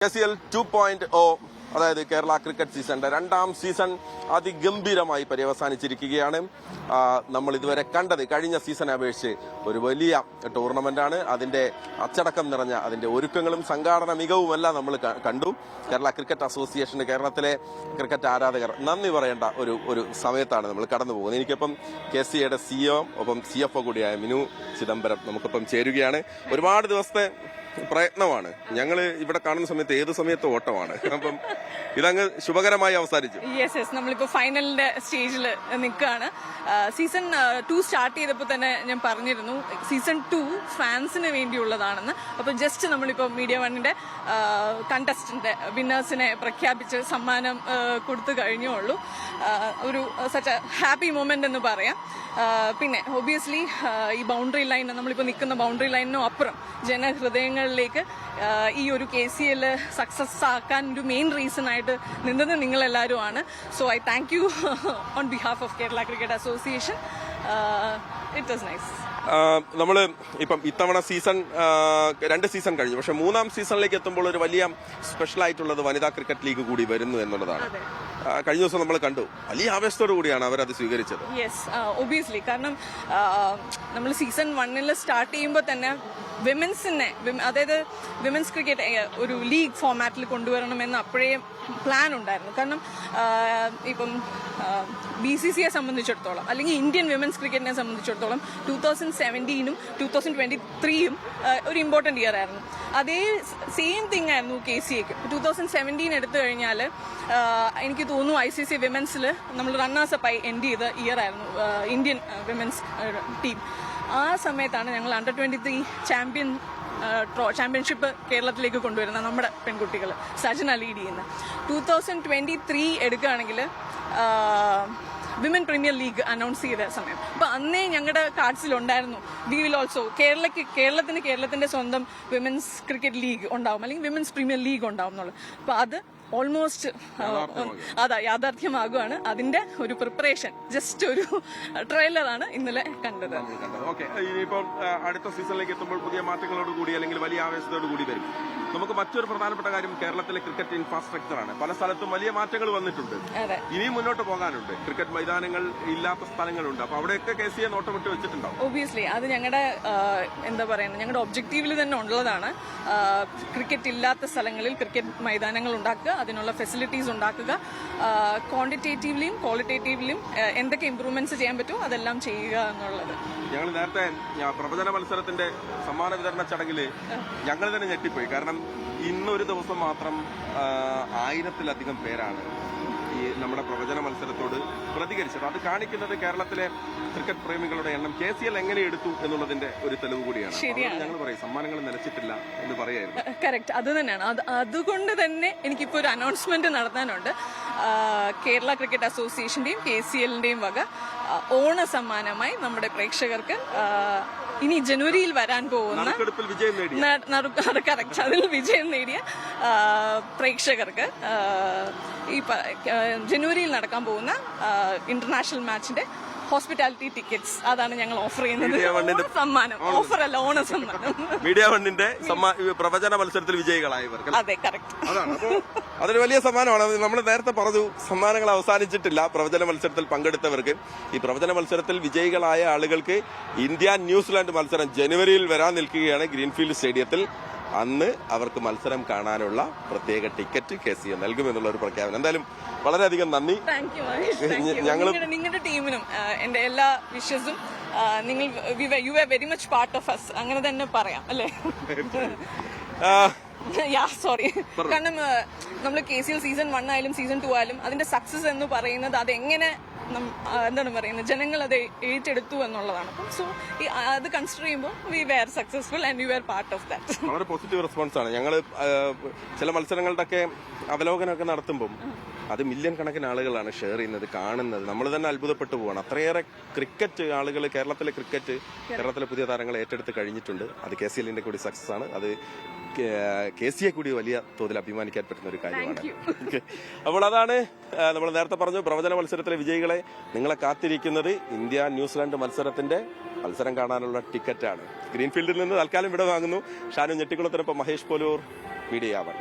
K C L two point O അതായത് Kerala cricket സീസണിന്റെ രണ്ടാം സീസൺ അതിഗംഭീരമായി പര്യവസാനിച്ചിരിക്കുകയാണ്. നമ്മൾ ഇതുവരെ കണ്ടത് കഴിഞ്ഞ സീസണെ അപേക്ഷിച്ച് ഒരു വലിയ ടൂർണമെന്റ് ആണ്. അതിന്റെ അച്ചടക്കം നിറഞ്ഞ അതിന്റെ ഒരുക്കങ്ങളും സംഘാടന മികവുമെല്ലാം നമ്മൾ കണ്ടു. കേരള ക്രിക്കറ്റ് അസോസിയേഷൻ കേരളത്തിലെ ക്രിക്കറ്റ് ആരാധകർ നന്ദി പറയേണ്ട ഒരു ഒരു സമയത്താണ് നമ്മൾ കടന്നു പോകുന്നത്. എനിക്കിപ്പം കെ സി എയുടെ സിഒ ഒപ്പം സി എഫ് ഒ കൂടിയായ മിനു ചിദംബരം നമുക്കിപ്പം ചേരുകയാണ്. ഒരുപാട് ദിവസത്തെ പ്രയത്നമാണ്. ഞങ്ങൾ ഇവിടെ കാണുന്ന സമയത്ത് ഏത് സമയത്ത് ഓട്ടമാണ്. അപ്പം ഇതങ്ങ് ശുഭകരമായി അവസാനിച്ചു. യെസ് യെസ് നമ്മളിപ്പോ ഫൈനലിന്റെ സ്റ്റേജിൽ നിൽക്കുകയാണ്. സീസൺ ടു സ്റ്റാർട്ട് ചെയ്തപ്പോൾ തന്നെ ഞാൻ പറഞ്ഞിരുന്നു സീസൺ ടു ഫാൻസിന് വേണ്ടിയുള്ളതാണെന്ന്. അപ്പോൾ ജസ്റ്റ് നമ്മളിപ്പോ മീഡിയ വണ്ണിന്റെ കണ്ടസ്റ്റന്റ് വിന്നേഴ്സിനെ പ്രഖ്യാപിച്ച് സമ്മാനം കൊടുത്തു കഴിഞ്ഞേ ഉള്ളൂ ഒരു സച്ച് ഹാപ്പി മൊമെന്റ് എന്ന് പറയാം. പിന്നെ ഒബിയസ്ലി ഈ ബൗണ്ടറി ലൈൻ നമ്മളിപ്പോൾ നിൽക്കുന്ന ബൗണ്ടറി ലൈനിനും അപ്പുറം ജനഹൃദയങ്ങളിലേക്ക് ഈ ഒരു കെ സി എൽ സക്സസ് ആക്കാൻ ഒരു മെയിൻ റീസൺ ആയിട്ട് നിന്നത് നിങ്ങളെല്ലാവരും ആണ് so I thank you on behalf of Kerala cricket association it was nice നമ്മൾ ഇപ്പം ഇത്തവണ സീസൺ രണ്ട് സീസൺ കഴിഞ്ഞു. പക്ഷെ മൂന്നാം സീസണിലേക്ക് എത്തുമ്പോൾ ഒരു വലിയ സ്പെഷ്യൽ ആയിട്ടുള്ളത് വനിതാ ക്രിക്കറ്റ് ലീഗ് കൂടി വരുന്നു എന്നുള്ളതാണ്. കഴിഞ്ഞ ദിവസം നമ്മൾ കണ്ടു. വലിയ ആവേശത്തോടു കൂടിയാണ് അവർ അത് സ്വീകരിച്ചത് യെസ് ഒബിയസ്ലി കാരണം നമ്മൾ സീസൺ വണ്ണിൽ സ്റ്റാർട്ട് ചെയ്യുമ്പോൾ തന്നെ വിമൻസിനെ അതായത് വിമൻസ് ക്രിക്കറ്റ് ഒരു ലീഗ് ഫോമാറ്റിൽ കൊണ്ടുവരണമെന്ന് അപ്പോഴേ പ്ലാൻ ഉണ്ടായിരുന്നു. കാരണം ഇപ്പം ബി സി സിയെ സംബന്ധിച്ചിടത്തോളം അല്ലെങ്കിൽ ഇന്ത്യൻ വിമൻസ് ക്രിക്കറ്റിനെ സംബന്ധിച്ചിടത്തോളം ടൂ തൗസൻഡ് സെവന്റീനും ടു തൗസൻഡ് ട്വന്റി ത്രീയും ഒരു ഇമ്പോർട്ടന്റ് ഇയർ ആയിരുന്നു. അതേ സെയിം തിങ് ആയിരുന്നു കെ സി എക്ക് ടു തൗസൻഡ് സെവന്റീൻ എടുത്തു കഴിഞ്ഞാൽ എനിക്ക് തോന്നുന്നു ഐ സി സി വിമൻസിൽ നമ്മൾ റണ്ണേഴ്സ് അപ്പായി എൻഡ് ചെയ്ത ഇയർ ആയിരുന്നു ഇന്ത്യൻ വിമൻസ് ടീം ആ സമയത്താണ് ഞങ്ങൾ അണ്ടർ ട്വന്റി ത്രീ ചാമ്പ്യൻ ട്രോ ചാമ്പ്യൻഷിപ്പ് കേരളത്തിലേക്ക് കൊണ്ടുവരുന്ന നമ്മുടെ പെൺകുട്ടികൾ സജന ലീഡ് ചെയ്യുന്ന ടു തൗസൻഡ് ട്വന്റി ത്രീ എടുക്കുകയാണെങ്കിൽ വിമൻ പ്രീമിയർ ലീഗ് അനൗൺസ് ചെയ്ത സമയം. അപ്പൊ അന്നേ ഞങ്ങളുടെ കാർഡ്സിലുണ്ടായിരുന്നു. വി വിൽ ഓൾസോ കേരളക്ക് കേരളത്തിന് കേരളത്തിന്റെ സ്വന്തം വിമൻസ് ക്രിക്കറ്റ് ലീഗ് ഉണ്ടാവും. അല്ലെങ്കിൽ വിമൻസ് പ്രീമിയർ ലീഗ് ഉണ്ടാവും എന്നുള്ളത്. അപ്പൊ അത് ഓൾമോസ്റ്റ് അതാ യാഥാർത്ഥ്യമാകുവാണ് അതിന്റെ ഒരു പ്രിപ്പറേഷൻ ജസ്റ്റ് ഒരു ട്രെയിലറാണ് ഇന്നലെ കണ്ടത്. ഓക്കെ ഇനിയിപ്പം അടുത്ത സീസണിലേക്ക് എത്തുമ്പോൾ പുതിയ മാറ്റങ്ങളോട് കൂടി അല്ലെങ്കിൽ വലിയ ആവേശത്തോട് കൂടി വരും. നമുക്ക് മറ്റൊരു പ്രധാനപ്പെട്ട കാര്യം കേരളത്തിലെ ക്രിക്കറ്റ് ഇൻഫ്രാസ്ട്രക്ചർ ആണ്. പല സ്ഥലത്തും വലിയ മാറ്റങ്ങൾ വന്നിട്ടുണ്ട്. ഇനിയും മുന്നോട്ട് പോകാനുണ്ട്. ക്രിക്കറ്റ് മൈതാനങ്ങൾ ഇല്ലാത്ത സ്ഥലങ്ങളുണ്ട്. അപ്പൊ അവിടെയൊക്കെ കെ സി എ നോട്ടമിട്ട് വെച്ചിട്ടുണ്ടാവും ഒബിയസ്ലി അത് ഞങ്ങളുടെ എന്താ പറയുന്നത് ഞങ്ങളുടെ ഒബ്ജക്റ്റീവിൽ തന്നെ ഉള്ളതാണ് ക്രിക്കറ്റ് ഇല്ലാത്ത സ്ഥലങ്ങളിൽ ക്രിക്കറ്റ് മൈതാനങ്ങൾ ഉണ്ടാക്കുക. അതിനുള്ള ഫെസിലിറ്റീസ് ഉണ്ടാക്കുക. ക്വാണ്ടിറ്റേറ്റീവ്ലിയും ക്വാളിറ്റേറ്റീവ്ലിയും എന്തൊക്കെ ഇമ്പ്രൂവ്മെന്റ്സ് ചെയ്യാൻ പറ്റുമോ അതെല്ലാം ചെയ്യുക എന്നുള്ളത്. ഞങ്ങൾ നേരത്തെ പ്രവചന മത്സരത്തിന്റെ സമ്മാന വിതരണ ചടങ്ങിൽ ഞങ്ങൾ തന്നെ ഞെട്ടിപ്പോയി. കാരണം ഇന്നൊരു ദിവസം മാത്രം ആയിരത്തിലധികം പേരാണ്. ഈ നമ്മുടെ പ്രവചന മത്സരത്തോട് പ്രതികരിച്ചത്. അത് കാണിക്കുന്നത് കേരളത്തിലെ ക്രിക്കറ്റ് പ്രേമികളുടെ എണ്ണം കെ സി എൽ എങ്ങനെ എടുത്തു എന്നുള്ളതിന്റെ ഒരു തെളിവ് കൂടിയാണ്. ഞങ്ങൾ പറയും സമ്മാനങ്ങൾ നിലച്ചിട്ടില്ല എന്ന് പറയായിരുന്നു. കറക്റ്റ്. അത് തന്നെയാണ്. അത് അതുകൊണ്ട് തന്നെ എനിക്കിപ്പോൾ ഒരു അനൗൺസ്മെന്റ് നടത്താനുണ്ട്. കേരള ക്രിക്കറ്റ് അസോസിയേഷന്റെയും കെ സി എല്ലിന്റെയും വക ഓണ സമ്മാനമായി നമ്മുടെ പ്രേക്ഷകർക്ക് ഇനി ജനുവരിയിൽ വരാൻ പോകുന്ന കറക്റ്റ് അതിൽ വിജയം നേടിയ പ്രേക്ഷകർക്ക് ഈ ജനുവരിയിൽ നടക്കാൻ പോകുന്ന ഇന്റർനാഷണൽ മാച്ചിന്റെ ഹോസ്പിറ്റാലിറ്റി ടിക്കറ്റ്സ് അതാണ് ഞങ്ങൾ ഓഫർ ചെയ്യുന്നത്. സമ്മാനം. ഓഫർ അല്ല ഓണ സമ്മാനം. മീഡിയ വണ്ണിന്റെ പ്രവചന മത്സരത്തിൽ വിജയികളായവർക്ക് അതെ കറക്റ്റ്. അതാണ്. അതൊരു വലിയ സമ്മാനമാണ്. നമ്മൾ നേരത്തെ പറഞ്ഞു സമ്മാനങ്ങൾ അവസാനിച്ചിട്ടില്ല പ്രവചന മത്സരത്തിൽ പങ്കെടുത്തവർക്ക്. ഈ പ്രവചന മത്സരത്തിൽ വിജയികളായ ആളുകൾക്ക് ഇന്ത്യ ന്യൂസിലാൻഡ് മത്സരം ജനുവരിയിൽ വരാൻ നിൽക്കുകയാണ് ഗ്രീൻഫീൽഡ് സ്റ്റേഡിയത്തിൽ. അന്ന് അവർക്ക് മത്സരം കാണാനുള്ള പ്രത്യേക ടിക്കറ്റ് കെ സി എ നൽകുമെന്നുള്ള ഒരു പ്രഖ്യാപനം. എന്തായാലും വളരെയധികം നന്ദി. ഞങ്ങളും- നിങ്ങളുടെ ടീമിനും എന്റെ എല്ലാ വിഷസും നിങ്ങൾ you are very much part of us അങ്ങനെ തന്നെ പറയാം അല്ലേ? യാ സോറി കാരണം നമ്മൾ K C L season one ആയാലും സീസൺ ടു ആയാലും അതിന്റെ സക്സസ് എന്ന് പറയുന്നത് അതെങ്ങനെ നം- ആ, എന്താണ് പറയുന്നത് ജനങ്ങൾ അത് ഏറ്റെടുത്തു എന്നുള്ളതാണ്. അപ്പം സോ അത് കൺസിഡർ ചെയ്യുമ്പോൾ we were successful and you are part of that വളരെ പോസിറ്റീവ് റെസ്പോൺസ് ആണ്. ഞങ്ങൾ ചില മത്സരങ്ങളുടെ ഒക്കെ അവലോകനമൊക്കെ നടത്തുമ്പം അത് മില്യൺ കണക്കിന് ആളുകളാണ് ഷെയർ ചെയ്യുന്നത് കാണുന്നത്. നമ്മൾ തന്നെ അത്ഭുതപ്പെട്ടു പോവാണ്. അത്രയേറെ ക്രിക്കറ്റ് ആളുകൾ കേരളത്തിലെ ക്രിക്കറ്റ് കേരളത്തിലെ പുതിയ താരങ്ങൾ ഏറ്റെടുത്ത് കഴിഞ്ഞിട്ടുണ്ട്. അത് കെ സി എല്ലിന്റെ കൂടി സക്സസ് ആണ്. അത് കെ സി എ കൂടി വലിയ തോതിൽ അഭിമാനിക്കാൻ പറ്റുന്ന ഒരു കാര്യമാണ്. അപ്പോൾ അതാണ് നമ്മൾ നേരത്തെ പറഞ്ഞു പ്രവചന മത്സരത്തിലെ വിജയികളെ നിങ്ങളെ കാത്തിരിക്കുന്നത് ഇന്ത്യ ന്യൂസിലാൻഡ് മത്സരത്തിന്റെ മത്സരം കാണാനുള്ള ടിക്കറ്റാണ്. ഗ്രീൻഫീൽഡിൽ നിന്ന് തൽക്കാലം ഇവിടെ വാങ്ങുന്നു ഷാനു ഞെട്ടിക്കുളത്തിനൊപ്പം മഹേഷ് പോലൂർ മീഡിയ വൺ